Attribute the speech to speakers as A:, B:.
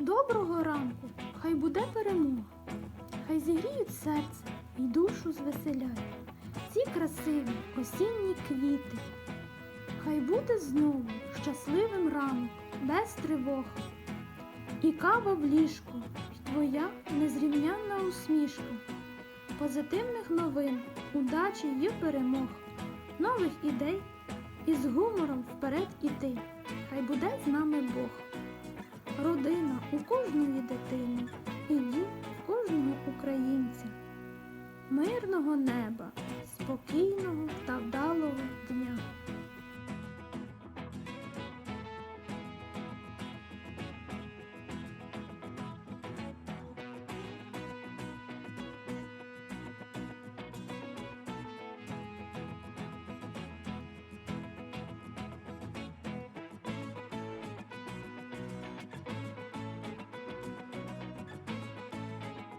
A: Доброго ранку, хай буде перемога, хай зігріють серце і душу звеселять. Ці красиві осінні квіти. Хай буде знову щасливим ранок, без тривог. І кава в ліжку, і твоя незрівнянна усмішка. Позитивних новин, удачі і перемог, нових ідей і з гумором вперед іти. Хай буде з нами Бог. Кожної дитини і дім кожного українця. Мирного неба, спокійного.